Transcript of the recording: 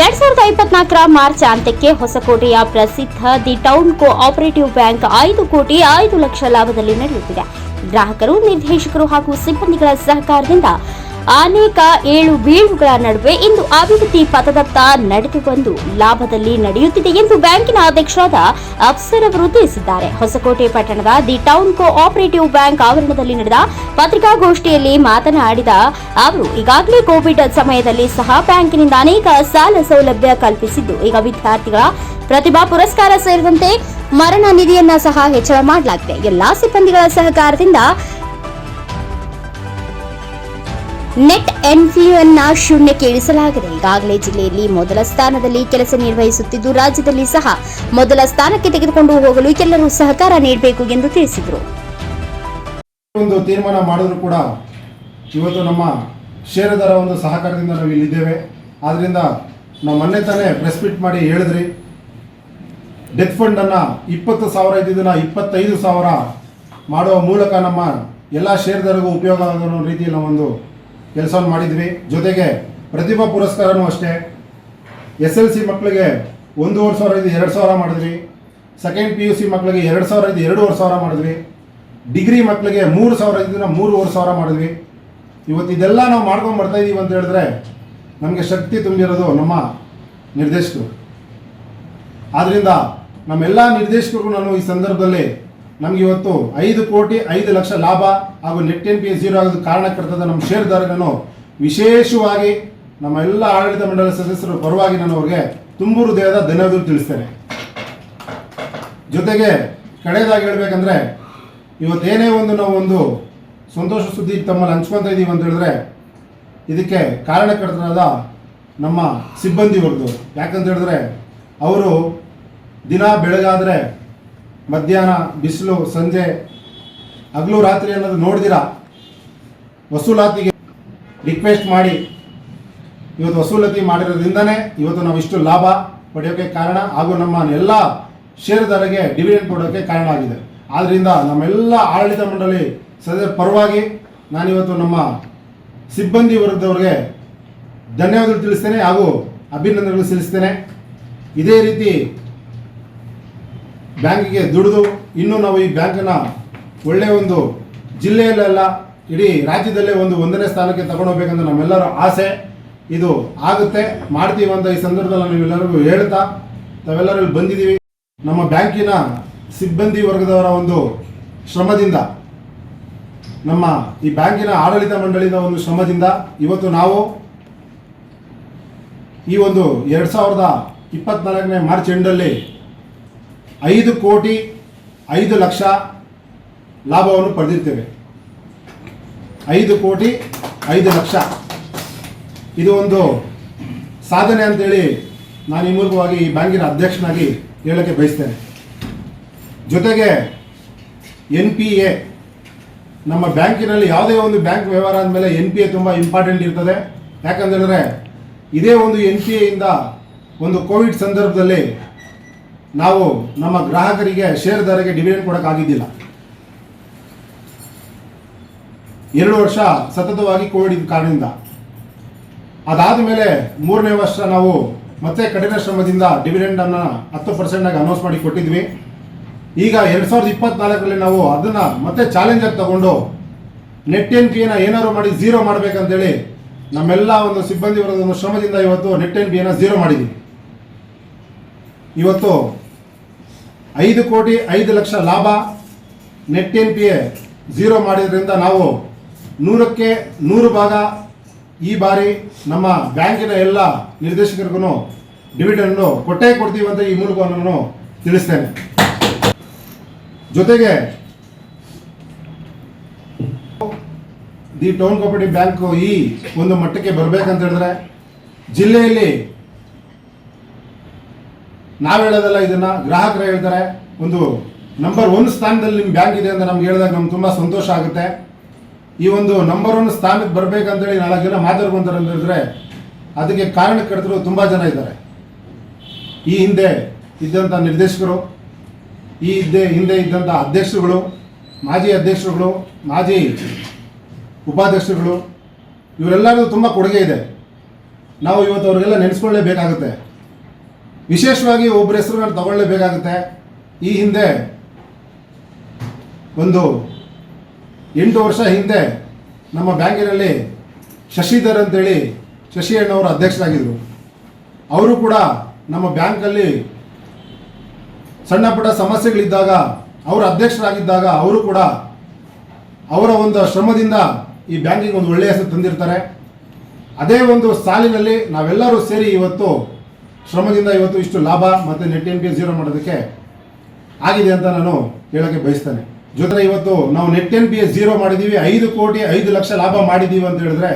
ಎರಡ್ ಸಾವಿರದ ಇಪ್ಪತ್ನಾಲ್ಕರ ಮಾರ್ಚ್ ಅಂತ್ಯಕ್ಕೆ ಹೊಸಕೋಟೆಯ ಪ್ರಸಿದ್ಧ the town cooperative bank ಐದು ಕೋಟಿ ಐದು ಲಕ್ಷ ಲಾಭದಲ್ಲಿ ನಡೆಯುತ್ತಿದೆ. ಗ್ರಾಹಕರು, ನಿರ್ದೇಶಕರು ಹಾಗೂ ಸಿಬ್ಬಂದಿಗಳ ಸಹಕಾರದಿಂದ ಅನೇಕ ಏಳು ಬೀಳುಗಳ ನಡುವೆ ಇಂದು ಅಭಿವೃದ್ಧಿ ಪಥದತ್ತ ಬಂದು ಲಾಭದಲ್ಲಿ ನಡೆಯುತ್ತಿದೆ ಎಂದು ಬ್ಯಾಂಕಿನ ಅಧ್ಯಕ್ಷರಾದ ಅಫ್ಸರ್ ಅವರು ತಿಳಿಸಿದ್ದಾರೆ. ಹೊಸಕೋಟೆ ಪಟ್ಟಣದ the town cooperative bank ಆವರಣದಲ್ಲಿ ನಡೆದ ಪತ್ರಿಕಾಗೋಷ್ಠಿಯಲ್ಲಿ ಮಾತನಾಡಿದ ಅವರು, ಈಗಾಗಲೇ ಕೋವಿಡ್ ಸಮಯದಲ್ಲಿ ಸಹ ಬ್ಯಾಂಕಿನಿಂದ ಅನೇಕ ಸಾಲ ಸೌಲಭ್ಯ ಕಲ್ಪಿಸಿದ್ದು, ಈಗ ವಿದ್ಯಾರ್ಥಿಗಳ ಪ್ರತಿಭಾ ಪುರಸ್ಕಾರ ಸೇರಿದಂತೆ ಮರಣ ನಿಧಿಯನ್ನ ಸಹ ಹೆಚ್ಚಳ ಮಾಡಲಾಗಿದೆ. ಎಲ್ಲಾ ಸಿಬ್ಬಂದಿಗಳ ಸಹಕಾರದಿಂದ ನೆಟ್ ಎನ್ಫ್ಲೂಯನ್ನ ಶೂನ್ಯಕ್ಕೆ ಇಳಿಸಲಾಗಿದೆ. ಈಗಾಗಲೇ ಜಿಲ್ಲೆಯಲ್ಲಿ ಮೊದಲ ಸ್ಥಾನದಲ್ಲಿ ಕೆಲಸ ನಿರ್ವಹಿಸುತ್ತಿದ್ದು, ರಾಜ್ಯದಲ್ಲಿ ಸಹ ಮೊದಲ ಸ್ಥಾನಕ್ಕೆ ತೆಗೆದುಕೊಂಡು ಹೋಗಲು ಎಲ್ಲರೂ ಸಹಕಾರ ನೀಡಬೇಕು ಎಂದು ತಿಳಿಸಿದರು. ಒಂದು ತೀರ್ಮಾನ ಮಾಡಿದ್ರು ಕೂಡ ಇವತ್ತು ನಮ್ಮ ಷೇರುದಾರ ಒಂದು ಸಹಕಾರದಿಂದ ನಾವು ಇಲ್ಲಿದ್ದೇವೆ. ಆದ್ರಿಂದ ನಾವು ಮೊನ್ನೆ ತಾನೇ ಪ್ರೆಸ್ ಮೀಟ್ ಮಾಡಿ ಹೇಳಿದ್ರಿ. ಡೆತ್ ಫಂಡನ್ನು ಇಪ್ಪತ್ತು ಸಾವಿರ ಇದ್ದಿದ್ದನ್ನ ಇಪ್ಪತ್ತೈದು ಸಾವಿರ ಮಾಡುವ ಮೂಲಕ ನಮ್ಮ ಎಲ್ಲ ಷೇರುದಾರರಿಗೂ ಉಪಯೋಗ ಆಗೋ ರೀತಿಯಲ್ಲಿ ನಾವೊಂದು ಕೆಲಸವನ್ನು ಮಾಡಿದ್ವಿ. ಜೊತೆಗೆ ಪ್ರತಿಭಾ ಪುರಸ್ಕಾರನೂ ಅಷ್ಟೇ. ಎಸ್ ಎಲ್ ಸಿ ಮಕ್ಕಳಿಗೆ ಒಂದೂವರೆ ಸಾವಿರ ಇದು ಎರಡು ಸಾವಿರ ಮಾಡಿದ್ವಿ. ಸೆಕೆಂಡ್ ಪಿ ಯು ಸಿ ಮಕ್ಕಳಿಗೆ ಎರಡು ಸಾವಿರ ಇದು ಎರಡೂವರೆ ಸಾವಿರ ಮಾಡಿದ್ವಿ. ಡಿಗ್ರಿ ಮಕ್ಕಳಿಗೆ ಮೂರು ಸಾವಿರ ಇದನ್ನ ಮೂರುವರೆ ಸಾವಿರ ಮಾಡಿದ್ವಿ. ಇವತ್ತು ಇದೆಲ್ಲ ನಾವು ಮಾಡ್ಕೊಂಡು ಬರ್ತಾ ಇದೀವಿ ಅಂತ ಹೇಳಿದ್ರೆ ನಮಗೆ ಶಕ್ತಿ ತುಂಬಿರೋದು ನಮ್ಮ ನಿರ್ದೇಶಕರು. ಆದ್ದರಿಂದ ನಮ್ಮೆಲ್ಲ ನಿರ್ದೇಶಕರಿಗೂ ನಾನು ಈ ಸಂದರ್ಭದಲ್ಲಿ ನಮ್ಗೆ ಇವತ್ತು ಐದು ಕೋಟಿ ಐದು ಲಕ್ಷ ಲಾಭ ಹಾಗೂ net N P A zero ಆಗೋದು ಕಾರಣಕರ್ತದ ನಮ್ಮ ಷೇರುದಾರರನ್ನು ವಿಶೇಷವಾಗಿ ನಮ್ಮ ಎಲ್ಲ ಆಡಳಿತ ಮಂಡಳ ಸದಸ್ಯರ ಪರವಾಗಿ ನಾನು ಅವ್ರಿಗೆ ತುಂಬು ಹೃದಯದ ಧನ್ಯವಾದಗಳು ತಿಳಿಸ್ತೇನೆ. ಜೊತೆಗೆ ಕಡೆಯದಾಗಿ ಹೇಳ್ಬೇಕಂದ್ರೆ ಇವತ್ತೇನೇ ಒಂದು ನಾವು ಒಂದು ಸಂತೋಷ ಸುದ್ದಿ ತಮ್ಮಲ್ಲಿ ಹಂಚ್ಕೊತಾ ಇದ್ದೀವಿ ಅಂತ ಹೇಳಿದ್ರೆ ಇದಕ್ಕೆ ಕಾರಣಕರ್ತರಾದ ನಮ್ಮ ಸಿಬ್ಬಂದಿ ಹೊರದು ಯಾಕಂತ ಹೇಳಿದ್ರೆ ಅವರು ದಿನ ಬೆಳಗಾದರೆ ಮಧ್ಯಾಹ್ನ, ಬಿಸಿಲು, ಸಂಜೆ, ಹಗಲು, ರಾತ್ರಿ ಅನ್ನೋದು ನೋಡಿದಿರ? ವಸೂಲಾತಿಗೆ ರಿಕ್ವೆಸ್ಟ್ ಮಾಡಿ. ಇವತ್ತು ವಸೂಲಾತಿ ಮಾಡಿರೋದ್ರಿಂದನೇ ಇವತ್ತು ನಾವು ಇಷ್ಟು ಲಾಭ ಪಡೆಯೋಕ್ಕೆ ಕಾರಣ ಹಾಗೂ ನಮ್ಮ ಎಲ್ಲ ಷೇರುದಾರರಿಗೆ ಡಿವಿಡೆಂಡ್ ಕೊಡೋಕ್ಕೆ ಕಾರಣ ಆಗಿದೆ. ಆದ್ದರಿಂದ ನಮ್ಮೆಲ್ಲ ಆಡಳಿತ ಮಂಡಳಿ ಸದಸ್ಯರ ಪರವಾಗಿ ನಾನಿವತ್ತು ನಮ್ಮ ಸಿಬ್ಬಂದಿ ವರ್ಗದವ್ರಿಗೆ ಧನ್ಯವಾದಗಳು ತಿಳಿಸ್ತೇನೆ ಹಾಗೂ ಅಭಿನಂದನೆಗಳು ಸಲ್ಲಿಸ್ತೇನೆ. ಇದೇ ರೀತಿ ಬ್ಯಾಂಕಿಗೆ ದುಡಿದು ಇನ್ನೂ ನಾವು ಈ ಬ್ಯಾಂಕನ್ನ ಒಳ್ಳೆಯ ಒಂದು ಜಿಲ್ಲೆಯಲ್ಲೆಲ್ಲ ಇಡೀ ರಾಜ್ಯದಲ್ಲೇ ಒಂದು ಒಂದನೇ ಸ್ಥಾನಕ್ಕೆ ತಗೊಂಡೋಗ್ಬೇಕಂತ ನಮ್ಮೆಲ್ಲರ ಆಸೆ. ಇದು ಆಗುತ್ತೆ. ಮಾಡ್ತೀವಿ ಅಂತ ಈ ಸಂದರ್ಭದಲ್ಲಿ ನೀವೆಲ್ಲರಿಗೂ ಹೇಳ್ತಾ, ತಾವೆಲ್ಲರೂ ಬಂದಿದ್ದೀವಿ. ನಮ್ಮ ಬ್ಯಾಂಕಿನ ಸಿಬ್ಬಂದಿ ವರ್ಗದವರ ಒಂದು ಶ್ರಮದಿಂದ, ನಮ್ಮ ಈ ಬ್ಯಾಂಕಿನ ಆಡಳಿತ ಮಂಡಳಿದ ಒಂದು ಶ್ರಮದಿಂದ ಇವತ್ತು ನಾವು ಈ ಒಂದು ಎರಡು ಸಾವಿರದ ಇಪ್ಪತ್ನಾಲ್ಕನೇ ಮಾರ್ಚ್ ಎಂಡಲ್ಲಿ ಐದು ಕೋಟಿ ಐದು ಲಕ್ಷ ಲಾಭವನ್ನು ಪಡೆದಿರ್ತೇವೆ. ಐದು ಕೋಟಿ ಐದು ಲಕ್ಷ. ಇದು ಒಂದು ಸಾಧನೆ ಅಂತೇಳಿ ನಾನು ಈ ಮೂಲಕವಾಗಿ ಈ ಬ್ಯಾಂಕಿನ ಅಧ್ಯಕ್ಷನಾಗಿ ಹೇಳೋಕ್ಕೆ ಬಯಸ್ತೇನೆ. ಜೊತೆಗೆ ಎನ್ ಪಿ ಎ, ನಮ್ಮ ಬ್ಯಾಂಕಿನಲ್ಲಿ ಯಾವುದೇ ಒಂದು ಬ್ಯಾಂಕ್ ವ್ಯವಹಾರ ಅಂದಮೇಲೆ ಎನ್ ಪಿ ಎ ತುಂಬ ಇಂಪಾರ್ಟೆಂಟ್ ಇರ್ತದೆ. ಯಾಕಂತೇಳಿದ್ರೆ ಇದೇ ಒಂದು ಎನ್ ಪಿ ಎಯಿಂದ ಒಂದು ಕೋವಿಡ್ ಸಂದರ್ಭದಲ್ಲಿ ನಾವು ನಮ್ಮ ಗ್ರಾಹಕರಿಗೆ ಷೇರುದಾರರಿಗೆ ಡಿವಿಡೆಂಡ್ ಕೊಡೋಕ್ಕಾಗಿದ್ದಿಲ್ಲ ಎರಡು ವರ್ಷ ಸತತವಾಗಿ ಕೋವಿಡ್ ಇದ್ದ ಕಾರಣದಿಂದ. ಅದಾದ ಮೇಲೆ ಮೂರನೇ ವರ್ಷ ನಾವು ಮತ್ತೆ ಕಠಿಣ ಶ್ರಮದಿಂದ ಡಿವಿಡೆಂಡನ್ನು ಹತ್ತು ಪರ್ಸೆಂಟಾಗಿ ಅನೌನ್ಸ್ ಮಾಡಿ ಕೊಟ್ಟಿದ್ವಿ. ಈಗ ಎರಡು ಸಾವಿರದ ಇಪ್ಪತ್ನಾಲ್ಕರಲ್ಲಿ ನಾವು ಅದನ್ನು ಮತ್ತೆ ಚಾಲೆಂಜಾಗಿ ತಗೊಂಡು ನೆಟ್ ಎನ್ ಪಿಯನ್ನು ಏನಾದ್ರು ಮಾಡಿ ಝೀರೋ ಮಾಡಬೇಕಂತೇಳಿ ನಮ್ಮೆಲ್ಲ ಒಂದು ಸಿಬ್ಬಂದಿ ವರ್ಗದ ಒಂದು ಶ್ರಮದಿಂದ ಇವತ್ತು ನೆಟ್ ಎನ್ ಪಿಯನ್ನು ಝೀರೋ ಮಾಡಿದ್ದೀವಿ ಇವತ್ತು ಐದು ಕೋಟಿ ಐದು ಲಕ್ಷ ಲಾಭ net N P A zero ಮಾಡಿದ್ರಿಂದ ನಾವು ನೂರಕ್ಕೆ ನೂರು ಭಾಗ ಈ ಬಾರಿ ನಮ್ಮ ಬ್ಯಾಂಕಿನ ಎಲ್ಲ ನಿರ್ದೇಶಕರಿಗೂ ಡಿವಿಡೆಂಡ್ ಕೊಟ್ಟೇ ಕೊಡ್ತೀವಿ ಅಂತ ಈ ಮೂಲಕ ನಾನು ತಿಳಿಸ್ತೇನೆ. ಜೊತೆಗೆ ದಿ ಟೌನ್ ಕೋಪರೇಟಿವ್ ಬ್ಯಾಂಕು ಈ ಒಂದು ಮಟ್ಟಕ್ಕೆ ಬರಬೇಕಂತ ಹೇಳಿದ್ರೆ ಜಿಲ್ಲೆಯಲ್ಲಿ ನಾವು ಹೇಳೋದಲ್ಲ ಇದನ್ನ ಗ್ರಾಹಕರು ಹೇಳ್ತಾರೆ, ಒಂದು ನಂಬರ್ ಒನ್ ಸ್ಥಾನದಲ್ಲಿ ನಿಮ್ಮ ಬ್ಯಾಂಕ್ ಇದೆ ಅಂತ ನಮ್ಗೆ ಹೇಳಿದಾಗ ನಮ್ಗೆ ತುಂಬ ಸಂತೋಷ ಆಗುತ್ತೆ. ಈ ಒಂದು ನಂಬರ್ ಒನ್ ಸ್ಥಾನಕ್ಕೆ ಬರಬೇಕಂತೇಳಿ ನಾಲ್ಕು ಜನ ಅಂತ ಹೇಳಿದ್ರೆ ಅದಕ್ಕೆ ಕಾರಣಕರ್ತರು ತುಂಬ ಜನ ಇದ್ದಾರೆ. ಈ ಹಿಂದೆ ಇದ್ದಂಥ ನಿರ್ದೇಶಕರು, ಈ ಹಿಂದೆ ಹಿಂದೆ ಇದ್ದಂಥ ಅಧ್ಯಕ್ಷರುಗಳು, ಮಾಜಿ ಅಧ್ಯಕ್ಷರುಗಳು, ಮಾಜಿ ಉಪಾಧ್ಯಕ್ಷರುಗಳು, ಇವರೆಲ್ಲರಿಗೂ ತುಂಬ ಕೊಡುಗೆ ಇದೆ. ನಾವು ಇವತ್ತು ಅವರಿಗೆಲ್ಲ ನೆನೆಸ್ಕೊಳ್ಳೇಬೇಕಾಗುತ್ತೆ. ವಿಶೇಷವಾಗಿ ಒಬ್ಬರ ಹೆಸರು ನಾನು ತಗೊಳ್ಳೇಬೇಕಾಗುತ್ತೆ. ಈ ಹಿಂದೆ ಒಂದು ಎಂಟು ವರ್ಷ ಹಿಂದೆ ನಮ್ಮ ಬ್ಯಾಂಕಿನಲ್ಲಿ ಶಶಿಧರ್ ಅಂತೇಳಿ ಶಶಿ ಅಣ್ಣವರು ಅಧ್ಯಕ್ಷರಾಗಿದ್ದರು ಅವರು ಕೂಡ ನಮ್ಮ ಬ್ಯಾಂಕಲ್ಲಿ ಸಣ್ಣ ಪುಟ್ಟ ಸಮಸ್ಯೆಗಳಿದ್ದಾಗ, ಅವರು ಅಧ್ಯಕ್ಷರಾಗಿದ್ದಾಗ ಅವರು ಕೂಡ ಅವರ ಒಂದು ಶ್ರಮದಿಂದ ಈ ಬ್ಯಾಂಕಿಗೆ ಒಂದು ಒಳ್ಳೆಯ ಹೆಸರು ತಂದಿರ್ತಾರೆ. ಅದೇ ಒಂದು ಸಾಲಿನಲ್ಲಿ ನಾವೆಲ್ಲರೂ ಸೇರಿ ಇವತ್ತು ಶ್ರಮದಿಂದ ಇವತ್ತು ಇಷ್ಟು ಲಾಭ ಮತ್ತು ನೆಟ್ ಎನ್ ಪಿ ಜೀರೋ ಮಾಡೋದಕ್ಕೆ ಆಗಿದೆ ಅಂತ ನಾನು ಹೇಳೋಕ್ಕೆ ಬಯಸ್ತೇನೆ. ಜೊತೆ ಇವತ್ತು ನಾವು net N P S zero ಮಾಡಿದ್ದೀವಿ ಐದು ಕೋಟಿ, ಐದು ಲಕ್ಷ ಲಾಭ ಮಾಡಿದ್ದೀವಿ ಅಂತ ಹೇಳಿದ್ರೆ